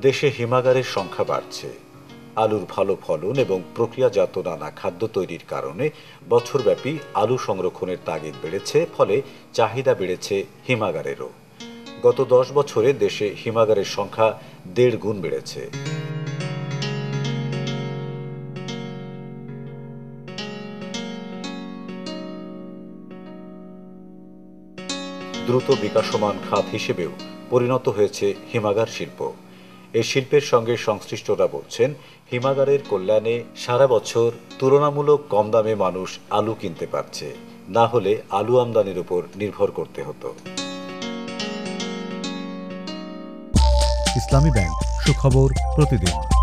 দেশে হিমাগারের সংখ্যা বাড়ছে। আলুর ভালো ফলন এবং প্রক্রিয়াজাত নানা খাদ্য তৈরির কারণে বছরব্যাপী আলু সংরক্ষণের তাগিদ বেড়েছে, ফলে চাহিদা বেড়েছে হিমাগারেরও। গত দশ বছরে দেশে হিমাগারের সংখ্যা দেড় গুণ বেড়েছে। দ্রুত বিকাশমান খাত হিসেবেও পরিণত হয়েছে হিমাগার শিল্প। এই শিল্পের সঙ্গে সংশ্লিষ্টরা বলছেন, হিমাগারের কল্যাণে সারা বছর তুলনামূলক কম দামে মানুষ আলু কিনতে পারছে। না হলে আলু আমদানির উপর নির্ভর করতে হতো। ইসলামী ব্যাংক, সুখবর প্রতিদিন।